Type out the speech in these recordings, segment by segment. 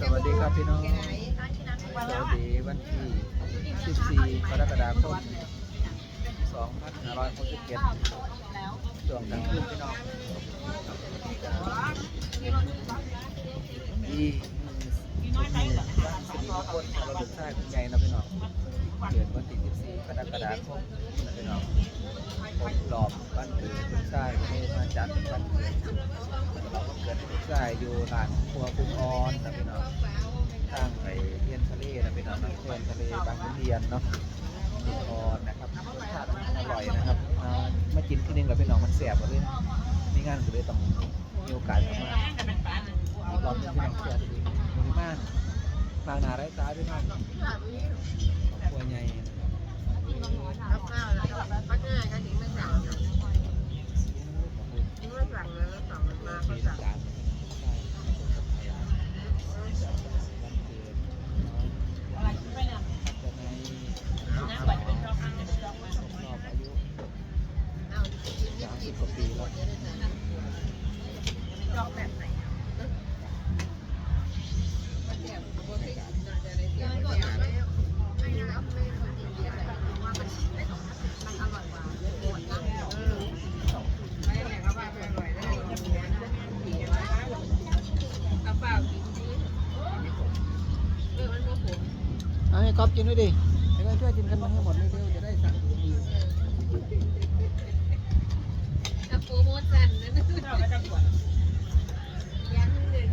สวัสดีครับพี่น้อง สวัสดีวันที่ 14 กรกฎาคม 2567ช่วงกลางคืนพี่น้องมีสิริมงคนเราดูใช่คุณใหญ่นะพี่น้อง เกิดวันที่14กรกฎาคมพี่น้องครบรอบวันเกิดลูกชายก็เลยมาจัดวันเกิดเราก็เกิดลูกชายอยู่ร้านครัวคุณออนนะพี่น้องทางไปเทียนทะเลนะเป็นน้ำเทียนทะเลบางขุนเทียนเนาะติดออนนะครับรสชาติอร่อยนะครับมากินที่นึงแล้วเป็นน้องมันแสบเลยมีงานก็เลยต้องมีโอกาสเข้ามาอีกรอบนึงที่น้องแสบดีมีมาก บางนาไร้ตาพี่น้องครัวใหญ่นะครับมีจาวันเกิดน้องพัฒนาครอบอายุสามสิบกว่าปีแล้ว เอาให้ก๊อฟกินด้วยดิให้ก็ช่วยกินกันมาให้หมดเลยเร็วจะได้สั่งอย่างอื่น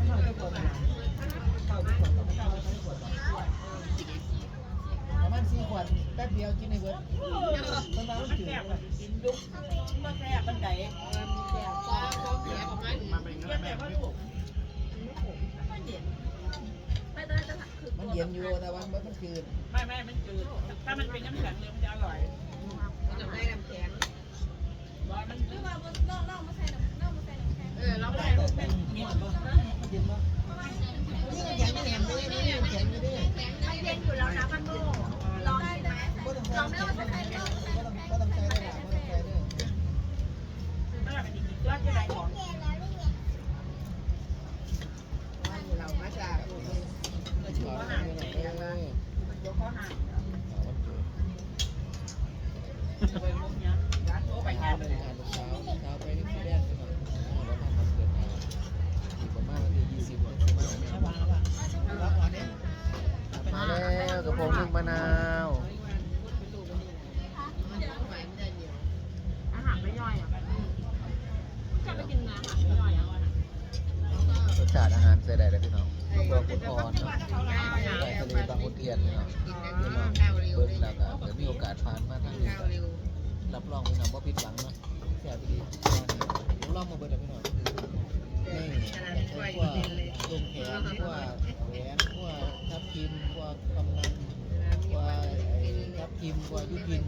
ประมาณสี่ขวดแป๊บเดียวกินในเบิร์ดประมาณถึงกินยุกมาแซ่บบันไดมาเป็นแม่ไม่ถูก มันเย็นอยู่แต่ว่ามันคืนไม่ไม่มันจืดถ้ามันเป็นน้ำแข็งเลยมันจะอร่อยร้อนมันจืดเออเราได้แต่แต่เย็นปะมันเย็นปะนี่ก็ยังไม่แหนมด้วยนี่ ลบางขุนเทียนพี่น้องพี่น้องเบิ้งแล้วก็เดี๋ยวมีโอกาสผ่านมาทางนี้ก็รับรองพี่น้องว่าผิดหวังเนาะแซ่บดีเดี๋ยวลองมาเบิ้งเลยพี่น้องนี่พวกลุงแขนพวกแหวนพวกทับทิมพวกกำนันพวกไอ้ทับทิมพวกยุพิน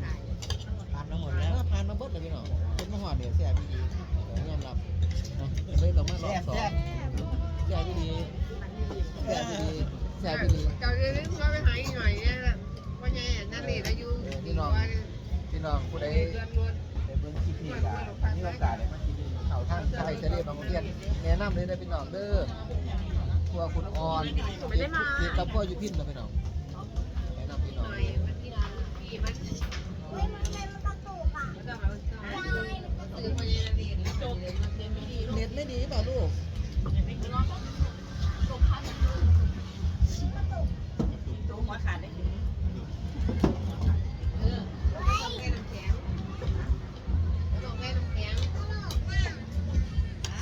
ผ่านมาหมดแล้วผ่านมาเบิดเลยพี่น้องเป็นมหอดเดี๋ยวแซ่บดีเดี๋ยวยอมรับเนาะเลยต้องมารอบสองแซ่บดีแซ่บดี แซ่บดีเจ้าเรื่องก็ไปหาอีกหน่อยเนี่ยแหละว่าไงนั่นเลยอายุพี่น้องพี่น้องผู้ใดเดือนรวนได้เบิ่งคลิปนี้ก็มีโอกาสได้มากินข้าท่านไทยทะเลบางเทียนแนะนำเลยนะพี่น้องเด้อครัวคุณอ่อนกินกับพ่ออยู่พินนะพี่น้องแนะนำพี่น้องหน่อยพี่มันแล้วก็เอาซื้อมาเยอะดีจบมันเป็นไม่ดีเน็ตไม่ดีเปล่าลูก ต๊ะหัวขาดได้ถึงเออต้แก้น้ำแข็งต้แก้น้ำแข็ง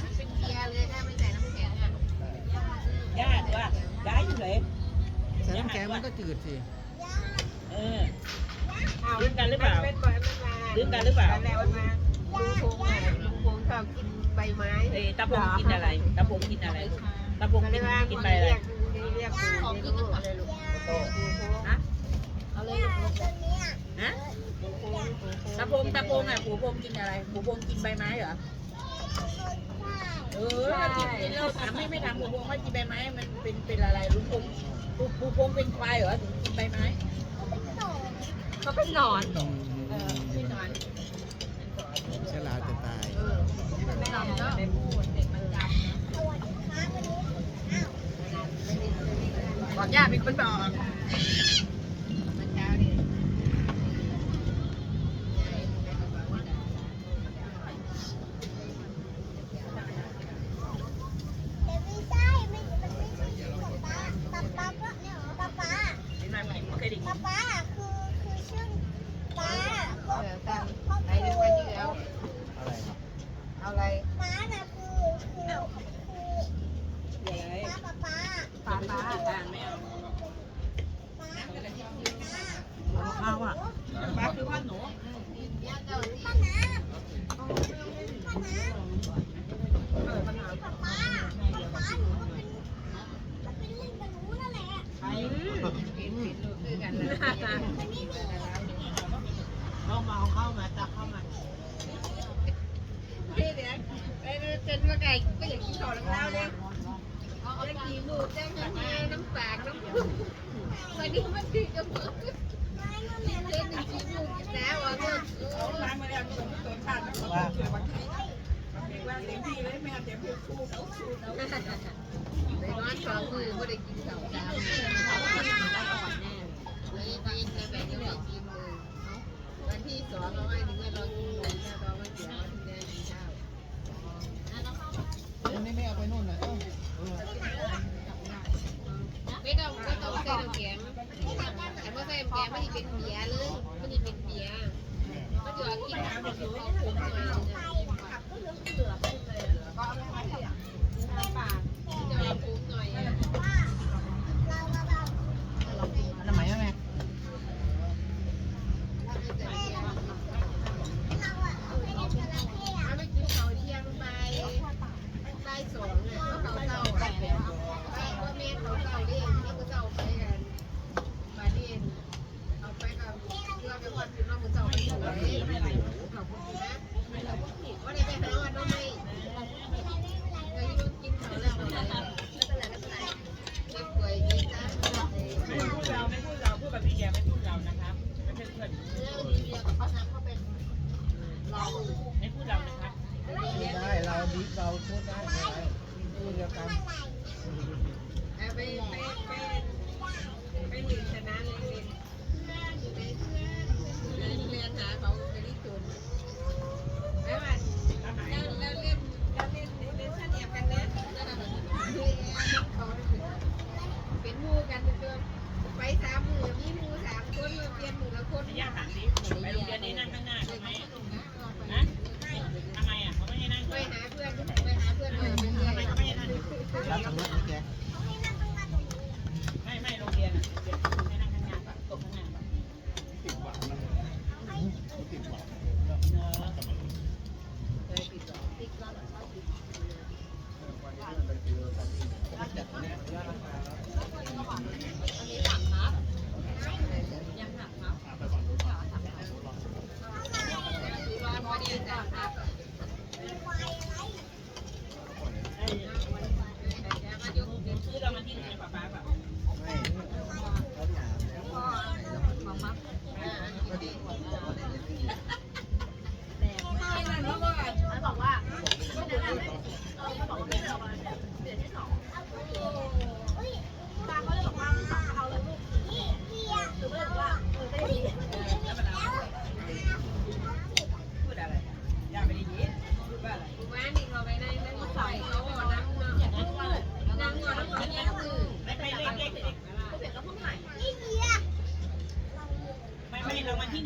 มันเกียเลยถ้าไม่ใส่น้ำแข็งอะย่าตัวย้ายอยู่เลยใส่น้ำแข็งมันก็จืดสิเออลืมกันหรือเปล่าลืมกันหรือเปล่าลุงพงลุงพงชอบกินใบไม้เอ้ตาพงกินอะไรตาพงกินอะไรตาพงกินกินไปอะไร เรียกเรียกปู่เรียกลูกอะไรลูกโต๊ะฮะเอาเลยฮะตาพงตาพงอะปู่พงกินอะไรปู่พงกินใบไม้เหรอเออกินกินเราถามไม่ไม่ถามปู่พงว่ากินใบไม้มันเป็นเป็นอะไรลุงพงปู่ปู่พงเป็นควายเหรอถึงกินใบไม้เขาเป็นหนอนอืมเออเป็นนอนฉลาดจะตายเป็นหนอนเนาะ อกยากมีคนบอกป๊าป๊าคือคือชื่อป๊าป๊า 我们收拾收拾回去了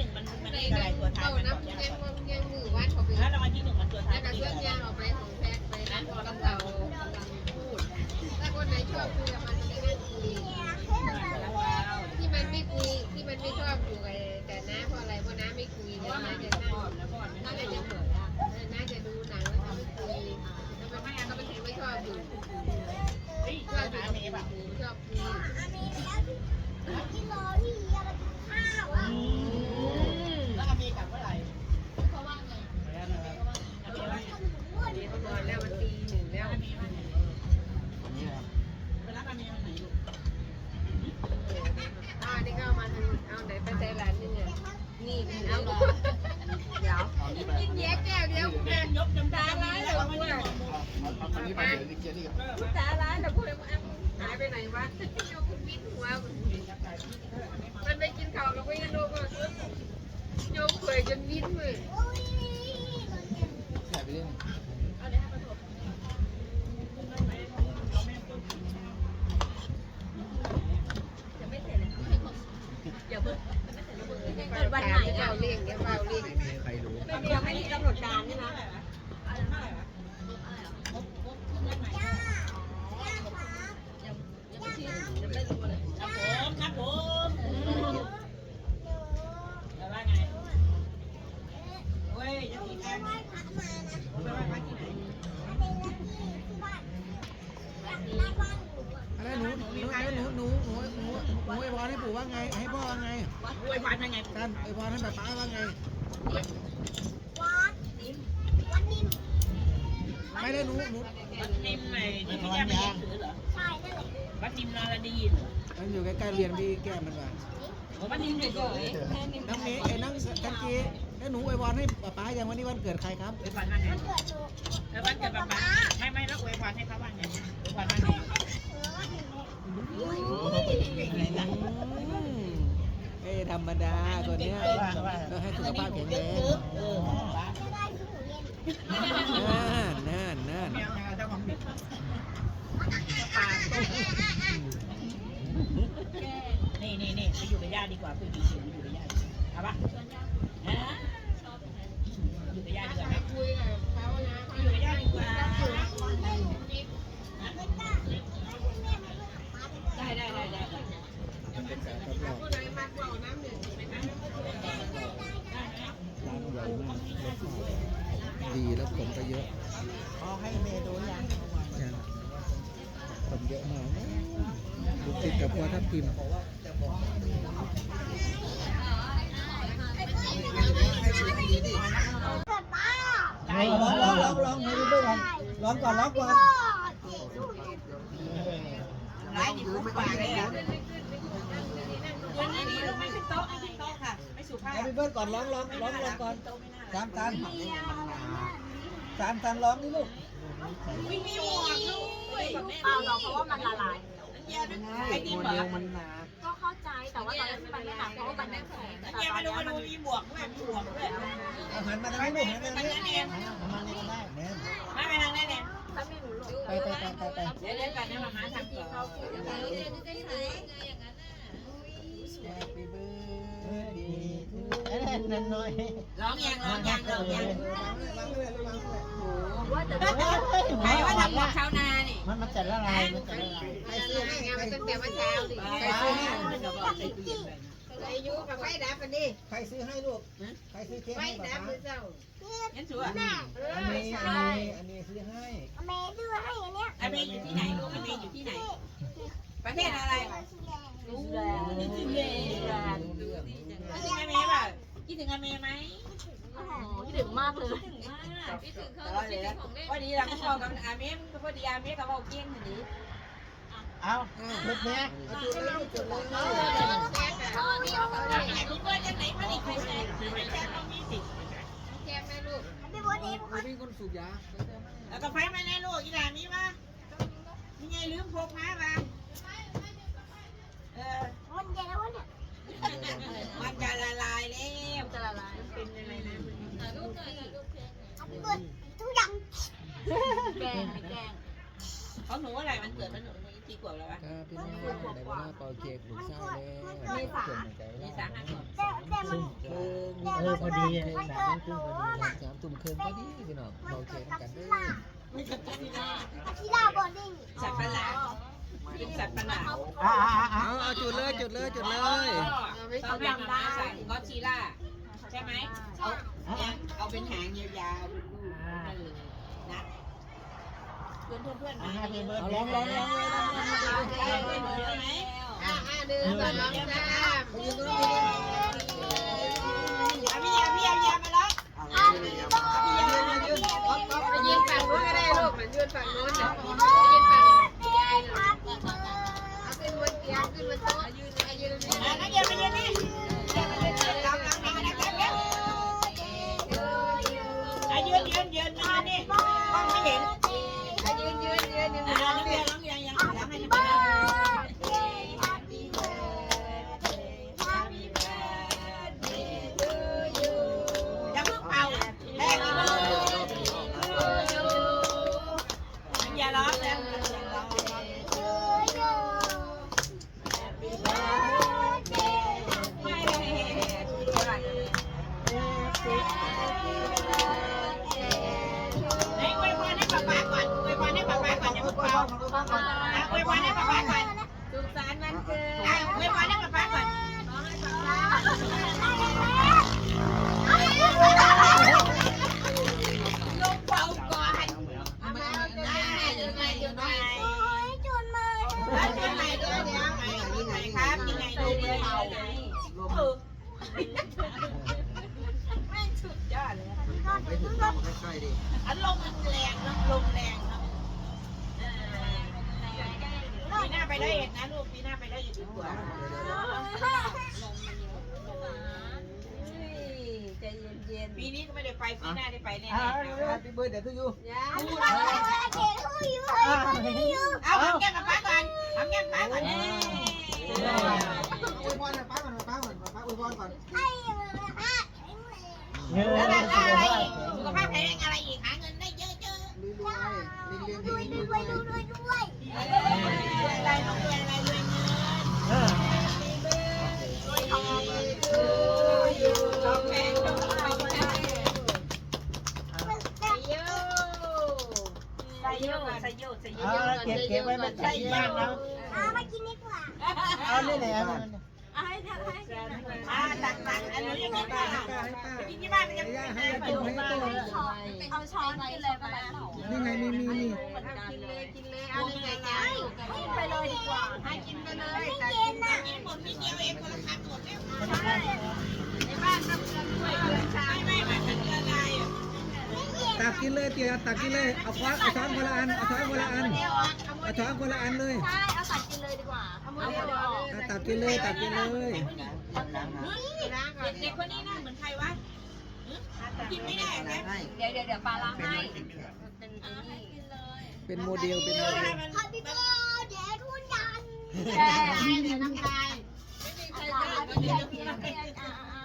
่งมันมันอะไรตัวท้ายมันบอกยังยังมือว่าเขาเป็นแล้รางวัลที่หนึ่งมันตัวท้ายแล้วก็เชื่อมยางออกไปของแพทย์ไปร้านของเราเราพูดถ้าคนไหนชอบคุยกับมันที่มันคุยที่มันไม่คุยที่มันไม่ชอบอยู่ไอ้แต่น้าเพราะอะไรเพราะน้าไม่คุยน้าจะนั่งน้าจะเปิดน้าจะดูหนังแล้วก็ไม่คุยแล้วมันไม่ก็เป็นไม่ชอบอยู่ชอบอยู่ชอบคุยกินร้อนนี่มากินข้าวอะ ยวเดี๋ยวกินแยกแก้วเดียวกูเนี่ยยกน้ำตาไหลเลยมึงอ่ะอันนี้ไปเดี๋ยวนี่เกียร์นี่กับน้ำตาไหลแต่กูยังหายไปไหนวะโยกูกินหัวมันไปกินข้าวแล้วก็ยังโดนโยกเขยจนวิ่นเลยแสบไปเรื่อย เฝ้าเลี้ยงเดี๋ยวเฝ้าเลี้ยงไม่มีใครรู้ยังไม่มีกำหนดการใช่ไหมครับผมแล้วว่าไงเว้ยจะตีกันไม่พักมานะ ปู่ว่าไง ให้พ่อว่าไงอวยพรยังไงกันอวยพรให้ป้าป้าว่าไง วัดนิ่มวัดนิ่มไม่ได้หนูหนูวัดนิ่มไอ้ที่พี่แก้มไปเรียนถือเหรอใช่นั่นแหละวัดนิ่มนารดีเหรอมันอยู่ใกล้ๆเรียนพี่แก้มมันว่าวัดนิ่มเฉยน้องเมย์ไอ้น้องกันจีแล้วหนูไอวยพรให้ป้าป้าอย่างวันนี้วันเกิดใครครับๆอวยพรว่าไงมันเกิดหนูแล้ววันเกิดป๊าป๊าไม่ไม่แล้วอวยพรให้เขาว่าไงอวยพรว่าไง เอ้ธรรมดาตัวเนี้ยต้องให้สุขภาพแข็งแรงนั่นนั่นนั่นนี่นี่นี่ไปอยู่กับญาติดีกว่าไปอยู่เฉยๆอยู่กับญาติเอาปะ ใจร้องร้องร้องร้องให้ดูด้วยกันร้องก่อนร้องก่อนก็เจ๊สู้ร้ายดิบปากเลยอะวันนี้นี่ลูกไม่ขึ้นโต๊ะไม่ขึ้นโต๊ะค่ะ ไม่สุภาพให้พี่เบิร์ดก่อนร้องร้องร้องร้องก่อนสามตันสามตันร้องนี่ลูกไม่มีหมวกด้วยเปล่าหรอกเพราะว่ามันละลายไอ้นี่เหรอก็ เข้าใจแต่ว่าตอนนั้นมันไม่หนักเพราะว่ามันแน่นแข็งแต่เนี่ยตอมานดูเนี้ยมามันดูมีหมวกด้วยมีหมวกด้วยเอาหันมาทางนี้ลูกหันมาทางนี้หันมาทางนี้ก็ได้แม่ไม่ไปทางนั้นเนี่ยถ้าไม่รู้หรอกไปไปไปไปไปเดี๋ยวเดี๋ยวกันนะมาหาทางเขา Happy birthday to เอ้ยนั่นหน่อยร้องยังร้องยังร้องยังว่าแต่ใครว่าทำหมวกชาวนานี่ มันมันจะละลายมันจะละลายใครซื้อให้ไงมันตั้งแต่เมื่อเช้าดิใครซื้อให้เดี๋ยวบอกใส่ตู้เย็นไปอายุกับไฟดับกันดิใครซื้อให้ลูกใครซื้อเค้กไฟให้ดัป๊าบมือเจ้ายันชัวแม่อันนี้อันนี้อันนี้ซื้อให้เมย์ดื้อให้อันเนี้ยอเมย์อยู่ที่ไหนลูกอเมย์อยู่ที่ไหน ประเทศอะไรนิวซีแลนด์นิวซีแลนด์คิดถึงอเมย์ป่ะคิดถึงอเมย์ไหม โอ้โหคิดถึงมากเลยแต่ว่าเลยพอดีเราก็บอกกับอาเมย์พอดีอาเมย์เขาบอกเกี้ยงทีนี้เอาลูกแม่เอาจุดเลยจุดเลยพ่อมีเอาไปไหนลูกเพื่อนยังไหนมาดิใครแชร์ใครแชร์ต้องมีสิแก้มแม่ลูกพี่บัวดีทุกคนมีคนสูบยาแล้วก็ไฟมาในลูกอีหลานนี้มานี่ไงลืมพกมาป่ะเออมันเย็นแล้ววะเนี่ย มันจะละลายแล้วจะละลายเป็นอะไรนะเอาพี่เบิร์ดทุกอย่างแกล้งไม่แกล้งเขาหนูอะไรมันเกิดมันหนูกี่ขวบแล้ววะครับพี่น้องในเวลาเป่าเค้กลูกสาวแล้วมีสามห้าขวบแต่แต่มันเคิงแต่มันเกิดมันเกิดหนูน่ะสามตุ่มเคิงพอดีพี่น้องมันเป่าเกิเค้ดกกับกันที่เด้อลาไม่กับที่หน้าที่ลาบอดิ้งสัตว์ประหลา ดเป็นสัตว์ประหลาดอ่าอ่าอ่าเอาเอาจุดเลยจุดเลยจุดเลย เขาจำได้ก็ชีล่าใช่ไหมเอาเนี่ยเอาเป็นหางยาวๆดูนั่นเลยนะเพื่อนเพื่อนเพื่อนอ่ามาแฮปปี้เบิร์ดเอาเดร้องย์ร้องร้องเลยร้องร้องได้เพื่อนเยอะไหมอ่าอ่าดื่มก่อนน้องจ้าเอาพี่ยาพี่ยาพี่ยามาแล้วอาพี่เบิร์ดพี่ยามายืนไปยืนฝั่ง นู้นก็ได้ลูกมันยืนยืนยืนยืนนยืนยืนยืนยืนยืนยืนยืนยายอาพี่เบิร์ดเอาขึ้นบนยืนยืนยืนบนยืนยืนยืนยืนนี่อะนักเรียนยืนยืนนี่เรียนมายืนนี่หลังหลังหลังนยืนยืนยืนยืนยืนยืนยืนมานี่กล้องไม่เห็นยืนยืนยืนยืนยืนยืนยืนยืนยนยืนยืนยืนยังหลังให้ดู ลมมันแรงเนอะลมแรงเนอะปีหน้าไปได้เอ็ดนะลูกปีหน้าไปได้เอ็ดดีกว่าใจเย็นปีนี้ก็ไม่ได้ไปปีหน้าได้ไปแน่ๆเดี๋ยว Happy birthday to you ๆยาเอาหอมแก้มกับป้าก่อนหอมแก้มป้าก่อนเอ้ยอวยพรหน่อยป้าก่อนหน่อยป้าก่อนป้าอวยพรก่อนแล้วอะไรอีกสุขภาพแข็งแรงอะไรอีกหาเงิน รียนด้วยเรียนด้วยด้วยด้วยด้วยๆรวยอะไรต้องรวยอะไรรวยเงินเออทองแพงทองแพงใส่โยใส่โยใส่โยเอาเก็บเก็บไว้มันใช้บ้านเราเอามากินดีกว่าเอาเนี่ยไหนเอาให้ให้ให้ อ่าตักตักอันนี้ยังไงบ้างกินที่บ้านมันยังไม่ได้ไปโรงพยาบาลเอาช้อนกินเลยไปแล้วนี่ไงมีมีมีกินเลยกินเลยเอาเลยไงจ้าไปเลยดีกว่าให้กินไปเลยไม่เย็นน่ะกินหมดนิดเดียวเองคนละคำหมดแล้วในบ้านทำเงินด้วยเงินชาไม่ไม่ ตักกินเลยเตี๋ยตักกินเลย เอาช้อนเอาช้อนคนละอัน เอาช้อนคนละอัน เอาช้อนคนละอันเลย ใช่ เอาตัดกินเลยดีกว่า เอามือเดียวออกอะตักกินเลย ตักกินเลยล้างก่อนเด็กคนนี้หน้าเหมือนใครวะกินไม่ได้ไหมเดี๋ยวเดี๋ยวเดี๋ยวปลาล้างให้เป็นอันนี้เป็นโมเดล เป็นโมเดลขอพี่โบเดี๋ยวทุนยันแช่เดี๋ยวน้ำลายใครจะกินเองกินเองอะอะ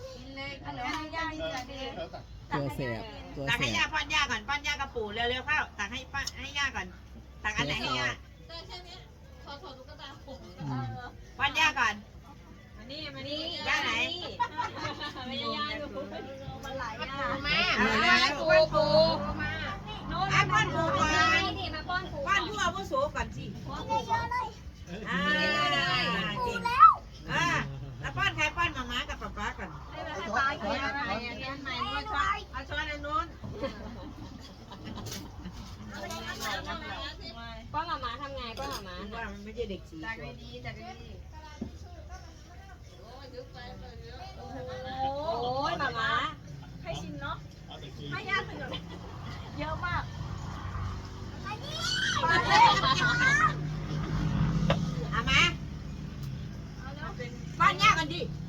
กินเลยอะเดี๋ยวให้ย่าดีกว่าดีตัวแสบ ตัวตักแสให้บย่าป้อนย่าก่อนป้อนย่ากับปู่เร็วๆเข้าตักให้ป้าให้ย่าก่อนตักอันไหนให้ย่าอืมป้อนย่าก่อนมานี่มานี่ย่าไหนไม่ใช่ย่าดูมันหลายย่ามาเอาปูปูมาอะป้อนปู่ก่อนนี่มาป้อนปูป้อนผู้อาวุโสก่อนสิเยอะๆเลยอ่าปูเก่งแล้ วอ่าป้อนใครป้อนมาม่ากับป๊าป๊าก่อนให้ปลากินเอาไปอันนี้ใหม่ด้วยช้อนเอาช้อนอันนู้นป้อนหมาม้าทำไงป้อนหมาม้าว่ามันไม่ใช่เด็กสี่ตักขวได้บดีตักดีโอ้ยหมาม้าให้ชิมเนาะให้ย่าถึงเยอะมากเอามา ป้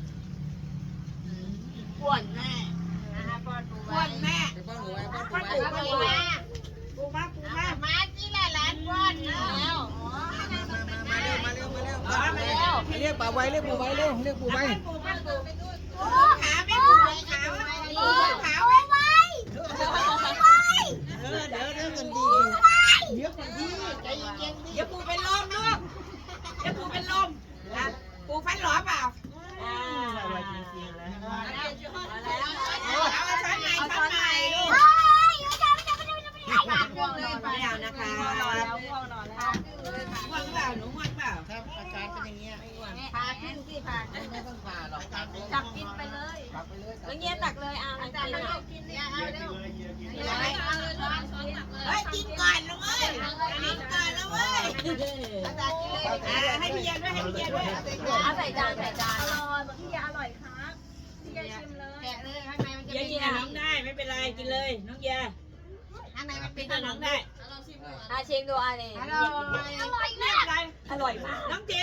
ชิมดูอันนี้อร่อยอร่อยไม่มากเป็นไรอร่อยมากน้องเจ๊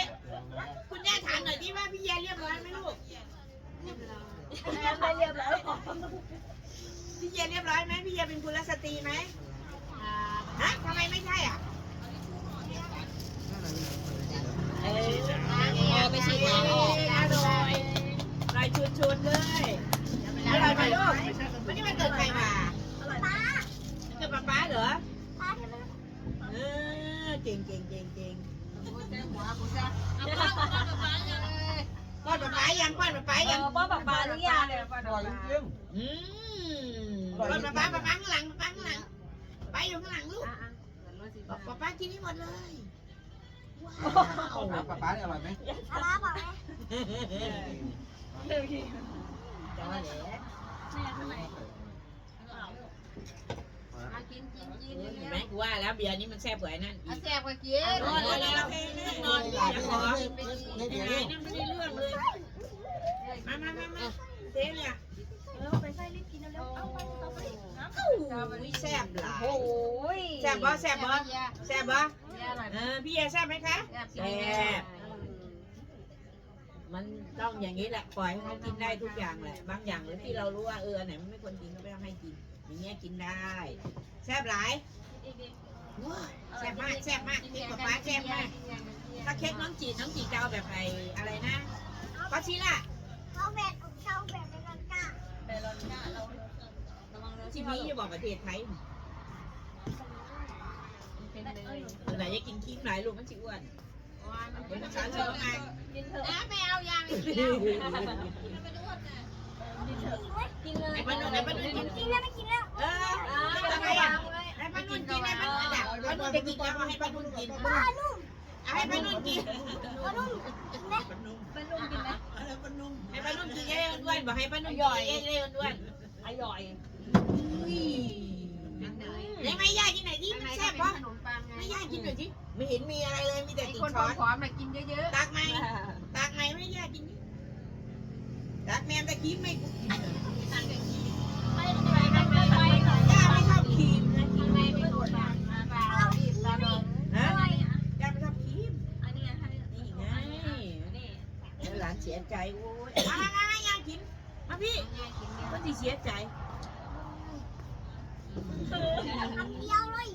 คุณย่าถามหน่อยที่ว่าพี่เย็นเรียบร้อยไหมลูกไม่เรียบร้อยพี่เย็นเรียบร้อยไหมพี่เย็นเป็นกุลสตรีไหมฮะทำไมไม่ใช่อะเออเอาไปฉีดน้ำออกอร่อยลายชุนๆเลยอร่อยไหมลูกวันนี้มันเกิดใครมาป้าเกิดป๊าป๊าเหรอ ป้าทำไม เออ เก่งเก่งเก่งเก่งป้อนป๊าป๊ายังป้อนป๊าป๊าเอยังอป้อนปลาหรือยังอร่อยจริงอืมป้อนป๊าป๊าป๊าป๊าข้างหลังป๊าป๊าข้างหลังป๊าอยู่ข้างหลังลูกป๊าป๊ากินให้หมดเลยป้าป้าเนี่ยอร่อยไหมป้าบอกไหมจังหวะนี้มา กินกินกินเห็นไหมกูว่าแล้วเบียร์นี้มันแซ่บกว่าไอ้นั่นอีเอากแซ่บกว่ากินนอนเลยแล้วนอนอย่าขอไม่ยัเดี๋งยวไงนั่นไม่ได้เรื่องเลยมามามามาเจ๊เนี่ยเออไปใส่รีบกินเร็วๆเอาไปต่อไปน้ำอุ้ยแซ่บหลายโอ้ยแซ่บบ่แซ่บบ่แซ่บบ่เนี่ยอร่อยเออพี่เอแซ่บไหมคะแซ่บแซ่บมันต้องอย่างนี้แหละปล่อยให้เขากินได้ทุกอย่างแหละบางอย่างหรือที่เรารู้ว่าเอออันไหนมันไม่ควรกินก็ไม่ต้องให้กิน อย่างเงี้ยกินได้ แซ่บหลายแซ่บมากแซ่บมากกินกับป้าแซ่บมากถ้าเค้กน้องจีน้องจีจะเอาแบบไอ้อะไรนะก็ชิล่ะเขาแบบเขาแบบเป็นกลางแต่เราเนี่ยเราระวังเราที่นี้จะบอกประเทศไทยเป็นเลยเมื่อไหร่จะกินขี้หลายลูกมันจิอ้วนเป็นภาษาเชอมากินเถอะน้าไม่เอายางอีกกินแล้ว กินเลยไอ้ปนุ่นไอ้ปนุ่นกินกินแล้วไม่กินแล้วเออไมอะไอ้ปนุ่นกินไอ้ปนุ่นอะปนุ่นจะกินแล้วให้ปนุ่นกินป้านุ่มให้ปนุ่นกินป้านุ่มกินไหมเป็นลุงกินไหมให้ปนุ่นกินเยองด้วนบอกให้ปนุ่นกินเองเลยด้วนอร่อยยังไม่ยากกินไหนที่มันแซ่บเพปะขนไม่ยากกินหน่อยที่ไม่เห็นมีอะไรเลยมีแต่ไอ้ติดช้อนผอมๆน่ะกินเยอะๆตักไหมตักไหมไม่ยากกิน ตักแมมตะกี้ไม่ไปไปไปไปไปหน่อยย่าไม่ชอบครีมนะๆทำไมไม่กดอะปลารีบปลาดองฮะอะไรอะย่าไม่ชอบครีมนี่ไงนี่เดี๋ยวหลานเสียใจโว้ยมามามาย่ากินมาพี่ง่ายกินเนี่ยก็จะเสียใจคำเดียวเลย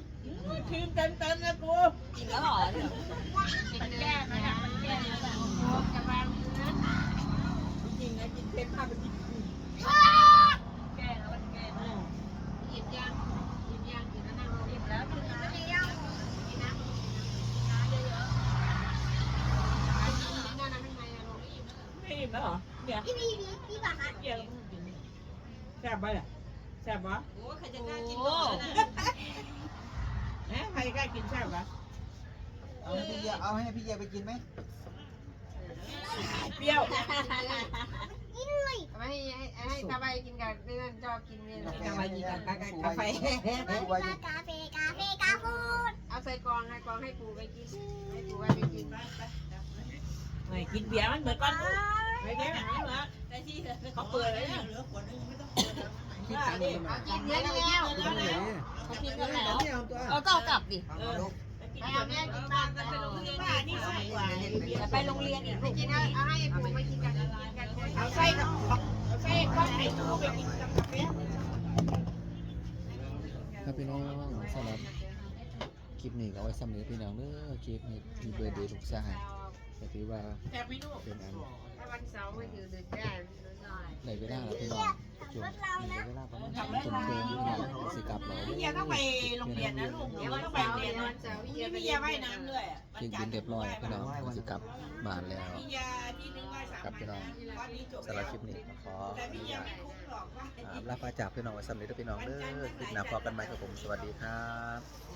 ครีมเต็มเต็มเลยกูกินแล้วหรอเนี่ยเป็นแก้มนะเป็นแก้มนะโอ้จะวางเนื้อ จ เค็มมากเป็นจริงแก้แล้วมันแก้หยิบยางหยิบยางกินแล้วนั่งลงอิ่มแล้วกินน้ำกินน้ำกินน้ำเยอะๆอันนี้ำนนะข้างในอะลงไม่อิ่มแล้วไม่อิ่มแล้วเหรอเนี่ยพี่พี่พี่พี่บอกค่ะเกี่ยวแซ่บปะเนี่ยแซ่บปะโอ้ใครจะกล้ากินเอ๊ะใครกล้ากินแซ่บปะเอาให้พี่เยียเอาให้พี่เยียไปกินไหมเปรี้ยว ยเอาไว้ให้ให้ให้ตาใบกินกับนี่นั่นชอบกินนี่แหละกาแฟกินกับกาแฟกาแฟปูไว้กาแฟกาแฟกาฟูดเอาใส่กรองให้กรองให้ปูไปกินให้ปูไว้ไปกินไม่กินเบียร์มันเหมือนก้อนไม่แก่หาเหรอได้ที่เขาเปิดเลยเนี่ยคิดตังค์เลยเอากินเยอะแล้วกินเลยเขากินกันแล้วนี่เอาตัวเราก็เอากลับดิเอามาลูกไปเอาแม่กินบ้านไปไปโรงเรียนบ้านี่ใส่กว่าจะไปโรงเรียนอีกไปกินเอาเอาให้ปูไปกินกันกัน เอาไส้กับเอาไส้ก้อนไข่ตู้ไปกินกับกาแฟถ้าพี่น้องสำหรับคลิปนี้ก็เอาไว้สำเร็จพี่น้องเด้อคลิปนี้มีเบอร์เดย์ลูกสายก็ถือว่าแต่ไม่รู้เป็นอัน ถ้าวันเสาร์ก็อยู่ดึกได้หน่อย ในเวลาแล้วพี่น้องช่มเวลาประมาณสามทุ่มครึ่งพี่น้อสิกลับแล้วพี่ยาต้องไปโรงเรียนนะลูกเดี๋ยวต้องไปโรงเรียนนะวันเสาร์พี่พี่พี่ยาว่ายน้ำด้วยเช็คบินเรียบร้อยพี่น้องสิกลับบ้านแล้วพี่ยาที่นึงว่ายสามครับพี่น้องวันนี้จบสำหรับคลิปนี้ขอแต่พี่ยาไม่คุ้มหรอกว่าอ่าลาพาจากพี่น้องไว้สำเร็จเด้อพี่น้องเด้อคลิปหน้าพบกันใหม่ครับผมสวัสดีครับ